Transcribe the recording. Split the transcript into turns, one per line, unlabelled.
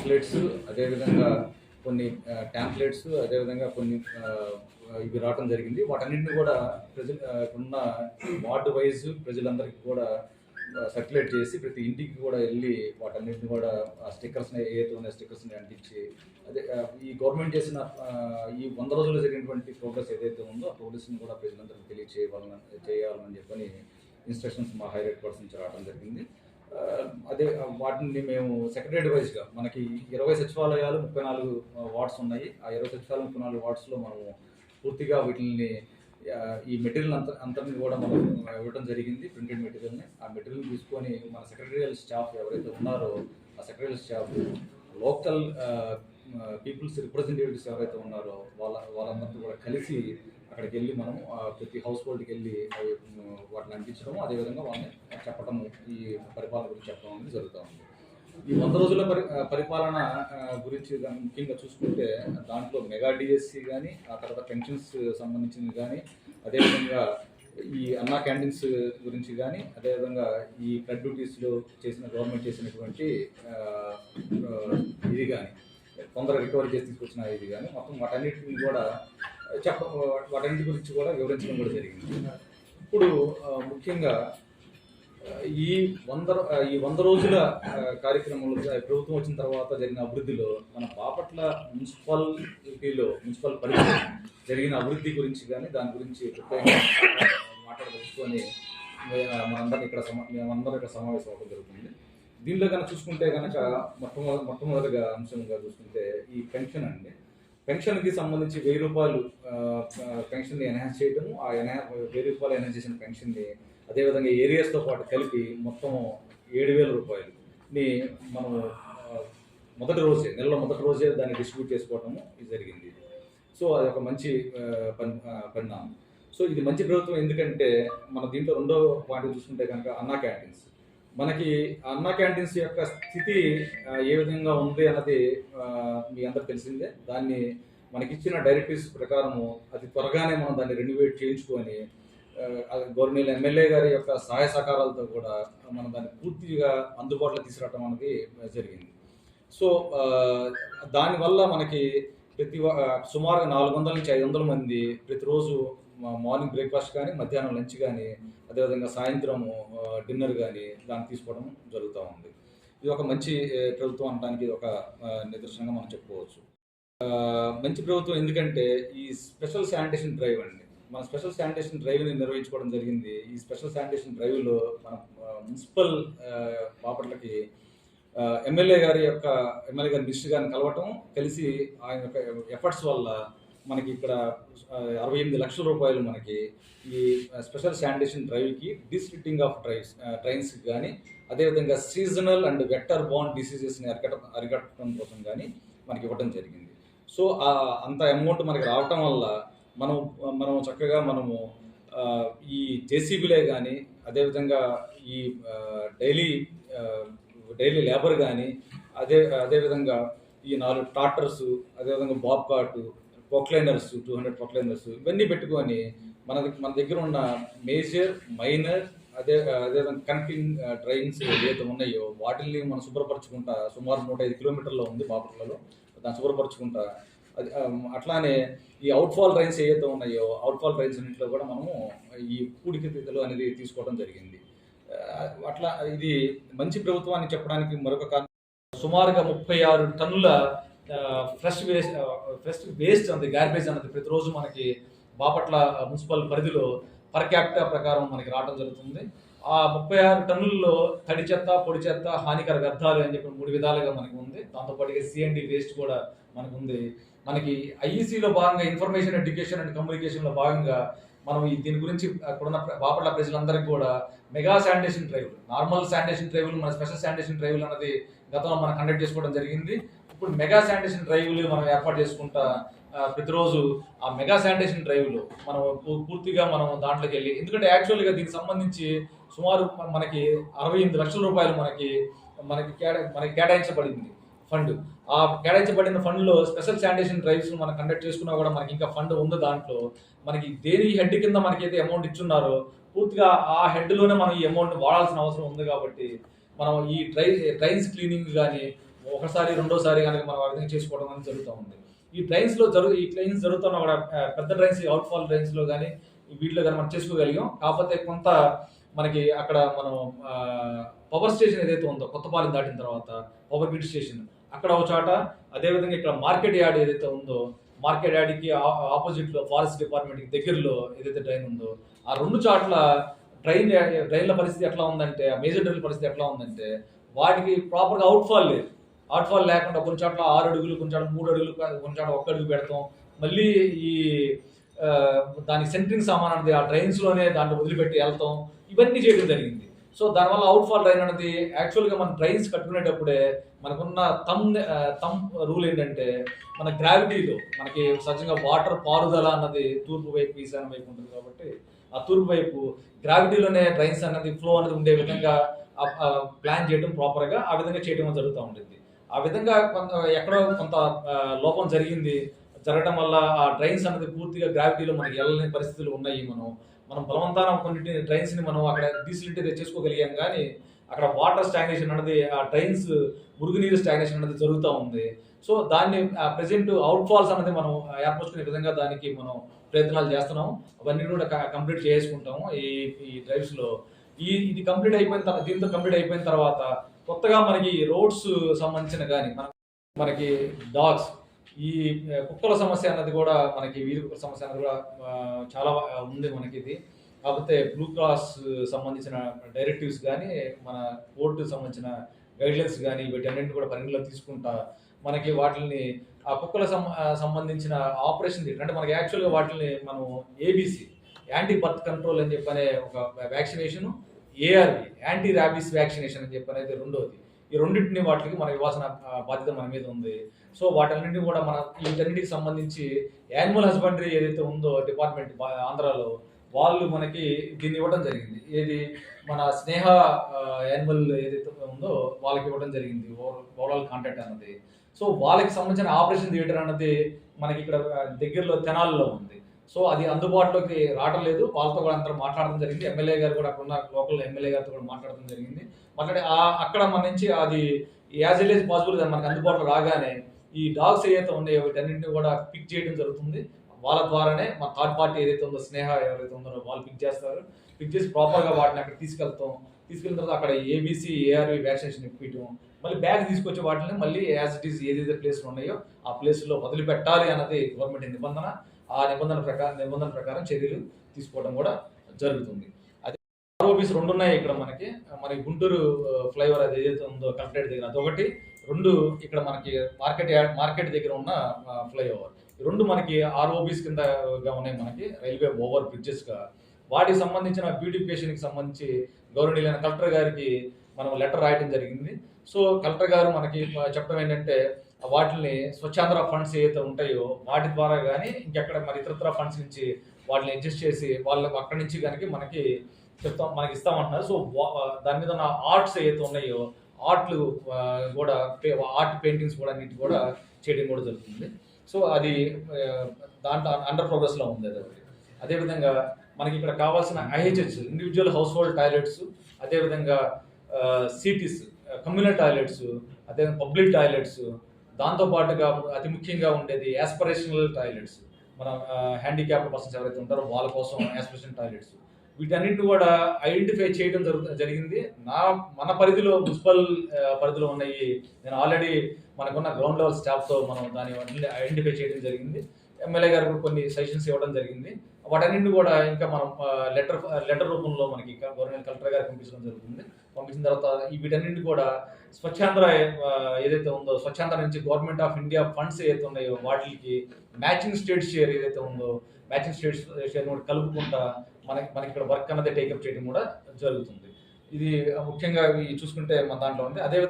Booklets అదేవిధంగా కొన్ని templates అదేవిధంగా కొన్ని ఇవి రావడం జరిగింది. వాటన్నింటిని కూడా ప్రజలు ఉన్న వార్డు వైజ్ ప్రజలందరికీ కూడా సర్క్యులేట్ చేసి ప్రతి ఇంటికి కూడా వెళ్ళి వాటన్నింటిని కూడా స్టిక్కర్స్ని ఏదైతే ఉన్న స్టిక్కర్స్ని అంటించి అదే ఈ గవర్నమెంట్ చేసిన ఈ వంద రోజుల్లో జరిగినటువంటి ప్రోగ్రెస్ ఏదైతే ఉందో ఆ ప్రోగ్రెస్ని కూడా ప్రజలందరికీ తెలియచేయాలని చేయాలని చెప్పని ఇన్స్ట్రక్షన్స్ మా హై పర్సన్ నుంచి రావడం జరిగింది. అదే వాటిని మేము సెక్రటరీ వైజ్గా మనకి ఇరవై సచివాలయాలు ముప్పై నాలుగు వార్డ్స్ ఉన్నాయి. ఆ ఇరవై సచివాలయం ముప్పై నాలుగు వార్డ్స్లో మనము పూర్తిగా వీటిని ఈ మెటీరియల్ అంత అంతటిని కూడా మనం ఇవ్వడం జరిగింది ప్రింటెడ్ మెటీరియల్ని ఆ మెటీరియల్ తీసుకొని మన సెక్రటరియల్ స్టాఫ్ ఎవరైతే ఉన్నారో ఆ secretarial staff local peoples representatives ఎవరైతే ఉన్నారో వాళ్ళ వాళ్ళందరితో కూడా కలిసి అక్కడికి వెళ్ళి మనం ఆ, ప్రతి హౌస్ హోల్డ్కి వెళ్ళి అవి వాటిని అందించడం అదేవిధంగా వాళ్ళని చెప్పడం ఈ పరిపాలన గురించి చెప్పడం అనేది జరుగుతూ ఉంది. ఈ వంద రోజుల పరి పరిపాలన గురించి ముఖ్యంగా చూసుకుంటే దాంట్లో మెగా డిఎస్సి కానీ ఆ తర్వాత పెన్షన్స్ సంబంధించింది కానీ అదేవిధంగా ఈ అన్నా క్యాంటీన్స్ గురించి కానీ అదేవిధంగా ఈ ఫ్లడ్ డ్యూటీస్లో చేసిన గవర్నమెంట్ చేసినటువంటి ఇది కానీ తొందరగా రికవరీ చేసి తీసుకొచ్చిన ఇది కానీ మొత్తం వాటన్నిటిని కూడా చెప్ప వాటన్నిటి గురించి కూడా వివరించడం కూడా జరిగింది. ఇప్పుడు ముఖ్యంగా ఈ వంద ఈ వంద రోజుల కార్యక్రమంలో ప్రభుత్వం వచ్చిన తర్వాత జరిగిన అభివృద్ధిలో మన బాపట్ల మున్సిపాలిటీలో మున్సిపల్ పరిధిలో జరిగిన అభివృద్ధి గురించి కానీ దాని గురించి ప్రత్యేకంగా మాట్లాడదలుచుకొని మనందరం ఇక్కడ సమా మేమందరం ఇక్కడ సమావేశం అవ్వడం జరుగుతుంది. దీనిలో కనుక చూసుకుంటే కనుక మొట్టమొదటి మొట్టమొదటిగా అంశంగా చూసుకుంటే ఈ పెన్షన్ అండి. పెన్షన్కి సంబంధించి వెయ్యి రూపాయలు పెన్షన్ని ఎన్హాన్స్ చేయటము ఆ ఎన్హా వెయ్యి రూపాయలు ఎన్హాన్స్ చేసిన పెన్షన్ని అదేవిధంగా ఏరియాస్తో పాటు కలిపి మొత్తం ఏడు వేల రూపాయలుని మనం మొదటి రోజే నెలలో మొదటి రోజే దాన్ని డిస్ట్రిబ్యూట్ చేసుకోవటము ఇది జరిగింది. సో అది ఒక మంచి పరిణామం. సో ఇది మంచి ప్రభుత్వం ఎందుకంటే మన దీంట్లో రెండో పాయింట్ చూసుకుంటే కనుక అన్నా క్యాంటీన్స్. మనకి అన్నా క్యాంటీన్స్ యొక్క స్థితి ఏ విధంగా ఉంది అన్నది మీ అందరికి తెలిసిందే. దాన్ని మనకిచ్చిన డైరెక్టివ్స్ ప్రకారము అతి త్వరగానే మనం దాన్ని రెన్యువేట్ చేయించుకొని గవర్నమెంట్ ఎమ్మెల్యే గారి యొక్క సహాయ సహకారాలతో కూడా మనం దాన్ని పూర్తిగా అందుబాటులో తీసుకురావడం అనేది జరిగింది. సో దానివల్ల మనకి ప్రతి సుమారుగా నాలుగు వందల నుంచి ఐదు వందల మంది ప్రతిరోజు మార్నింగ్ బ్రేక్ఫాస్ట్ కానీ మధ్యాహ్నం లంచ్ కానీ అదేవిధంగా సాయంత్రము డిన్నర్ కానీ దాన్ని తీసుకోవడం జరుగుతూ ఉంది. ఇది ఒక మంచి ప్రభుత్వం అనడానికి ఇది ఒక నిదర్శనంగా మనం చెప్పుకోవచ్చు. మంచి ప్రభుత్వం ఎందుకంటే ఈ స్పెషల్ శానిటేషన్ డ్రైవ్ అండి. మన స్పెషల్ శానిటేషన్ డ్రైవ్ని నిర్వహించుకోవడం జరిగింది. ఈ స్పెషల్ శానిటేషన్ డ్రైవ్లో మన మున్సిపల్ పాపట్లకి బాపట్లకి ఎమ్మెల్యే గారి యొక్క ఎమ్మెల్యే గారి మినిస్టర్ గారిని కలవటం కలిసి ఆయన యొక్క ఎఫర్ట్స్ వల్ల మనకి ఇక్కడ అరవై ఎనిమిది లక్షల రూపాయలు మనకి ఈ స్పెషల్ శానిటేషన్ డ్రైవ్కి డిస్ట్రిక్టింగ్ ఆఫ్ డ్రైవ్స్ ట్రైన్స్కి కానీ అదేవిధంగా సీజనల్ అండ్ వెక్టర్ బాండ్ డిసీజెస్ని అరికట అరికట్టడం కోసం కానీ మనకి ఇవ్వడం జరిగింది. సో అంత అమౌంట్ మనకి రావటం వల్ల మనం మనం చక్కగా మనము ఈ జేసీబీలే కానీ అదేవిధంగా ఈ డైలీ డైలీ లేబర్ కానీ అదే అదేవిధంగా ఈ నాలుగు ట్రాక్టర్స్ అదేవిధంగా Bobcat poclainers two hundred poclainers ఇవన్నీ పెట్టుకొని మన మన దగ్గర ఉన్న మేజర్ మైనర్ అదే అదేవిధంగా కనెక్టింగ్ డ్రైన్స్ ఏదైతే ఉన్నాయో వాటిల్ని మనం శుభ్రపరచుకుంటా సుమారు నూట ఐదు కిలోమీటర్లో ఉంది బాపట్లలో. దాన్ని శుభ్రపరచుకుంటా. అది అట్లానే ఈ అవుట్ఫాల్ రైన్స్ ఏవైతే ఉన్నాయో అవుట్ఫాల్ రైన్స్ అన్నింటిలో కూడా మనము ఈ కూడిక తీతలు అనేది తీసుకోవడం జరిగింది. అట్లా ఇది మంచి ప్రభుత్వాన్ని చెప్పడానికి మరొక కారణం సుమారుగా ముప్పై ఆరు టన్నుల ఫ్రెష్ వేస్ట్ ఫ్రెష్ వేస్ట్ అన్నది గార్బేజ్ అన్నది ప్రతిరోజు మనకి బాపట్ల మున్సిపల్ పరిధిలో పర్ క్యాపిటల్ ప్రకారం మనకి రావడం జరుగుతుంది. ఆ ముప్పై ఆరు టన్నుల్లో తడి చెత్త పొడి చెత్త హానికర వ్యర్థాలు అని చెప్పి మూడు విధాలుగా మనకి ఉంది. దాంతోపాటుగా సిఎండి వేస్ట్ కూడా మనకు ఉంది. మనకి ఐఈసీలో భాగంగా ఇన్ఫర్మేషన్ ఎడ్యుకేషన్ అండ్ కమ్యూనికేషన్లో భాగంగా మనం ఈ దీని గురించి అక్కడున్న బాపట్ల ప్రజలందరికీ కూడా mega sanitation drive normal sanitation డ్రైవ్లు మన స్పెషల్ శానిటేషన్ డ్రైవ్లు అన్నది గతంలో మనం కండక్ట్ చేసుకోవడం జరిగింది. ఇప్పుడు మెగా శానిటేషన్ డ్రైవ్లు మనం ఏర్పాటు చేసుకుంటా ప్రతిరోజు ఆ మెగా శానిటేషన్ డ్రైవ్లో మనం పూ- పూర్తిగా మనం దాంట్లోకి వెళ్ళి ఎందుకంటే యాక్చువల్గా దీనికి సంబంధించి సుమారు మన- మనకి అరవై ఎనిమిది లక్షల రూపాయలు మనకి మనకి కేటా మనకి కేటాయించబడింది ఫండ్. ఆ కేటాయించబడిన ఫండ్లో స్పెషల్ శానిటేషన్ డ్రైవ్స్ మనం కండక్ట్ చేసుకున్నా కూడా మనకి ఇంకా ఫండ్ ఉంది దాంట్లో. మనకి దేని హెడ్ కింద మనకి అయితే అమౌంట్ ఇచ్చున్నారో పూర్తిగా ఆ హెడ్లోనే మనం ఈ అమౌంట్ వాడాల్సిన అవసరం ఉంది కాబట్టి మనం ఈ డ్రై డ్రైన్స్ క్లీనింగ్ కానీ ఒకసారి రెండోసారి కనుక మనం ఆ విధంగా చేసుకోవడం అనేది జరుగుతూ ఉంది. ఈ డ్రైన్స్లో జరుగు ఈ ట్రైన్స్ జరుగుతున్న కూడా పెద్ద డ్రైన్స్ అవుట్ ఫాల్ డ్రైన్స్లో కానీ వీటిలో కానీ మనం చేసుకోగలిగాం. కాకపోతే కొంత మనకి అక్కడ మనం పవర్ స్టేషన్ ఏదైతే ఉందో కొత్తపాలెం దాటిన తర్వాత పవర్ గ్రిడ్ స్టేషన్ అక్కడ ఒక చోట అదేవిధంగా ఇక్కడ మార్కెట్ యార్డ్ ఏదైతే ఉందో మార్కెట్ యార్డ్కి ఆపోజిట్లో ఫారెస్ట్ డిపార్ట్మెంట్కి దగ్గరలో ఏదైతే ట్రైన్ ఉందో ఆ రెండు చోట్ల ట్రైన్ ట్రైన్ల పరిస్థితి ఎట్లా ఉందంటే ఆ మేజర్ ట్రైన్ పరిస్థితి ఎట్లా ఉందంటే వాటికి ప్రాపర్గా అవుట్ఫాల్ లేదు. అవుట్ఫాల్ లేకుండా కొన్ని చోట్ల ఆరు అడుగులు కొన్ని చోట్ల మూడు అడుగులు కొన్ని చోట్ల ఒక్క అడుగు పెడతాం. మళ్ళీ ఈ దాని దానికి సెంట్రింగ్ సామాన్ అనేది ఆ ట్రైన్స్లోనే దాంట్లో వదిలిపెట్టి వెళ్తాం. ఇవన్నీ చేయడం జరిగింది. సో దానివల్ల అవుట్ఫాల్ ట్రైన్ అనేది యాక్చువల్గా మన ట్రైన్స్ కట్టుకునేటప్పుడే మనకున్న తమ్ తమ్ రూల్ ఏంటంటే మన గ్రావిటీలో మనకి సహజంగా వాటర్ పారుదల అన్నది తూర్పు వైపు ఈశాన్య వైపు ఉంటుంది కాబట్టి ఆ తూర్పు వైపు గ్రావిటీలోనే ట్రైన్స్ అన్నది ఫ్లో అనేది ఉండే విధంగా ప్లాన్ చేయడం ప్రాపర్గా ఆ విధంగా చేయడం జరుగుతూ ఉంటుంది ఆ విధంగా కొంత ఎక్కడో కొంత లోపం జరిగింది. జరగడం వల్ల ఆ డ్రైన్స్ అనేది పూర్తిగా గ్రావిటీలో మనకి వెళ్ళలేని పరిస్థితులు ఉన్నాయి మనం. మనం బలవంతాన కొన్నింటిని డ్రైన్స్ని మనం అక్కడ డీసిలిటీ తెచ్చేసుకోగలిగాం కానీ అక్కడ వాటర్ స్టాగ్నేషన్ అనేది ఆ ట్రైన్స్ మురుగునీరు స్టాగ్నేషన్ అనేది జరుగుతూ ఉంది. సో దాన్ని ప్రజెంట్ అవుట్ ఫాల్స్ అనేది మనం ఏర్పరచుకునే విధంగా దానికి మనం ప్రయత్నాలు చేస్తున్నాం అవన్నీ కూడా కంప్లీట్ చేసుకుంటాము ఈ ఈ డ్రైవ్స్లో. ఈ ఇది కంప్లీట్ అయిపోయిన తర్వాత దీంతో కంప్లీట్ అయిపోయిన తర్వాత కొత్తగా మనకి రోడ్స్ సంబంధించిన కానీ మన మనకి డాగ్స్ ఈ కుక్కల సమస్య అన్నది కూడా మనకి వీధి కుక్కల సమస్య అన్నది కూడా చాలా ఉంది మనకి ఇది కాకపోతే బ్లూ క్రాస్ సంబంధించిన డైరెక్టివ్స్ కానీ మన కోర్టు సంబంధించిన గైడ్లైన్స్ కానీ వీటన్నింటిని కూడా పరిగణలో తీసుకుంటా మనకి వాటిని ఆ కుక్కల సం- సంబంధించిన ఆపరేషన్ థియేటర్ అంటే మనకి యాక్చువల్గా వాటిని మనం ఏబీసీ యాంటీ బర్త్ కంట్రోల్ అని చెప్పనే ఒక vaccination ARV anti rabies vaccination అని చెప్పి అనేది రెండోది. ఈ రెండింటిని వాటికి మనం ఇవ్వాల్సిన బాధ్యత మన మీద ఉంది. సో వాటన్నింటినీ కూడా మన వీటన్నిటికి సంబంధించి యానిమల్ హస్బెండరీ ఏదైతే ఉందో డిపార్ట్మెంట్ ఆంధ్రాలో వాళ్ళు మనకి దీన్ని ఇవ్వడం జరిగింది. ఏది? మన స్నేహ యానిమల్ ఏదైతే ఉందో వాళ్ళకి ఇవ్వడం జరిగింది. ఓవరాల్ కాంటాక్ట్ అన్నది. సో వాళ్ళకి సంబంధించిన ఆపరేషన్ థియేటర్ అన్నది మనకి ఇక్కడ దగ్గరలో తెనాల్లో ఉంది. సో అది అందుబాటులోకి రావడం లేదు. వాళ్ళతో కూడా అందరూ మాట్లాడడం జరిగింది. ఎమ్మెల్యే గారు కూడా అక్కడ ఉన్న లోకల్ ఎమ్మెల్యే గారితో కూడా మాట్లాడడం జరిగింది. మాట్లాడి ఆ- అక్కడ మన నుంచి అది యాజ్ ఇట్ ఏజ్ పాసిబుల్ మనకి అందుబాటులో రాగానే ఈ డాగ్స్ ఏదైతే ఉన్నాయో వీటన్నింటిని కూడా పిక్ చేయడం జరుగుతుంది. వాళ్ళ ద్వారానే మా థర్డ్ పార్టీ ఏదైతే ఉందో స్నేహ ఎవరైతే ఉందో వాళ్ళు పిక్ చేస్తారు. పిక్ చేసి ప్రాపర్గా వాటిని అక్కడ తీసుకెళ్తాం. తీసుకెళ్ళిన తర్వాత అక్కడ ఏబీసీ ఏఆర్వి వ్యాక్సినేషన్ ఇప్పించడం మళ్ళీ బ్యాగ్ తీసుకొచ్చే వాటిని మళ్ళీ యాజ్ ఇట్ ఈస్ ఏదైతే ప్లేస్లు ఉన్నాయో ఆ ప్లేస్లో వదిలిపెట్టాలి అన్నది గవర్నమెంట్ నిబంధన. ఆ నిబంధన ప్రకారం నిబంధన ప్రకారం చర్యలు తీసుకోవడం కూడా జరుగుతుంది. అదే ఆర్ఓబీస్ రెండు ఉన్నాయి ఇక్కడ మనకి. మనకి గుంటూరు ఫ్లైఓవర్ అది ఏదైతే ఉందో కలెక్టరేట్ దగ్గర అదొకటి. రెండు ఇక్కడ మనకి మార్కెట్ మార్కెట్ దగ్గర ఉన్న ఫ్లైఓవర్. రెండు మనకి ఆర్ఓబీస్ కిందగా ఉన్నాయి మనకి. రైల్వే ఓవర్ బ్రిడ్జెస్గా వాటికి సంబంధించిన బ్యూటిఫికేషన్కి సంబంధించి గౌరవనీయులైన కలెక్టర్ గారికి మనం లెటర్ రాయడం జరిగింది. సో కలెక్టర్ గారు మనకి చెప్పడం ఏంటంటే వాటిని స్వచ్ఛాంధ్ర ఫండ్స్ ఏవైతే ఉంటాయో వాటి ద్వారా కానీ ఇంకెక్కడ మరి ఇతరత్ర ఫండ్స్ నుంచి వాటిని అడ్జస్ట్ చేసి వాళ్ళకు అక్కడి నుంచి కనుక మనకి చెప్తాం మనకి ఇస్తామంటున్నారు. సో వా- దాని మీద ఉన్న ఆర్ట్స్ ఏవైతే ఉన్నాయో ఆర్ట్లు కూడా ఆర్ట్ పెయింటింగ్స్ కూడా అన్నిటి కూడా చేయడం కూడా జరుగుతుంది. సో అది దాంట్లో అండర్ ప్రోగ్రెస్లో ఉంది అది ఒకటి. అదేవిధంగా మనకి ఇక్కడ కావాల్సిన IHH individual house hold toilets అదేవిధంగా సిటీస్ కమ్యూనల్ టాయిలెట్స్ అదేవిధంగా పబ్లిక్ టాయిలెట్స్ దాంతో పాటుగా అతి ముఖ్యంగా ఉండేది యాస్పరేషనల్ టాయిలెట్స్ మన హ్యాండిక్యాప్ పర్సన్స్ ఎవరైతే ఉంటారో వాళ్ళ కోసం యాస్పిరేషన్ టాయిలెట్స్ వీటన్నింటిని కూడా ఐడెంటిఫై చేయడం జరుగు జరిగింది. నా మన పరిధిలో మున్సిపల్ పరిధిలో ఉన్నాయి నేను ఆల్రెడీ మనకున్న గ్రౌండ్ లెవెల్ స్టాఫ్తో మనం దాని ఐడెంటిఫై చేయడం జరిగింది. ఎమ్మెల్యే గారు కూడా కొన్ని సజెషన్స్ ఇవ్వడం జరిగింది. వాటన్నింటిని కూడా ఇంకా మనం లెటర్ లెటర్ రూపంలో మనకి ఇంకా గవర్నమెంట్ కలెక్టర్ గారికి పంపించడం జరుగుతుంది. పంపించిన తర్వాత ఈ వీటన్నింటి కూడా స్వచ్ఛాంధ్ర ఏదైతే ఉందో స్వచ్ఛాంధ్ర నుంచి గవర్నమెంట్ ఆఫ్ ఇండియా ఫండ్స్ ఏదైతే ఉన్నాయో వాటికి మ్యాచింగ్ స్టేట్ షేర్ ఏదైతే ఉందో మ్యాచింగ్ స్టేట్ షేర్ కూడా కలుపుకుంటా మనకి మనకి ఇక్కడ వర్క్ అన్నది టేకప్ చేయడం కూడా జరుగుతుంది. ఇది ముఖ్యంగా చూసుకుంటే మన దాంట్లో ఉంది. అదే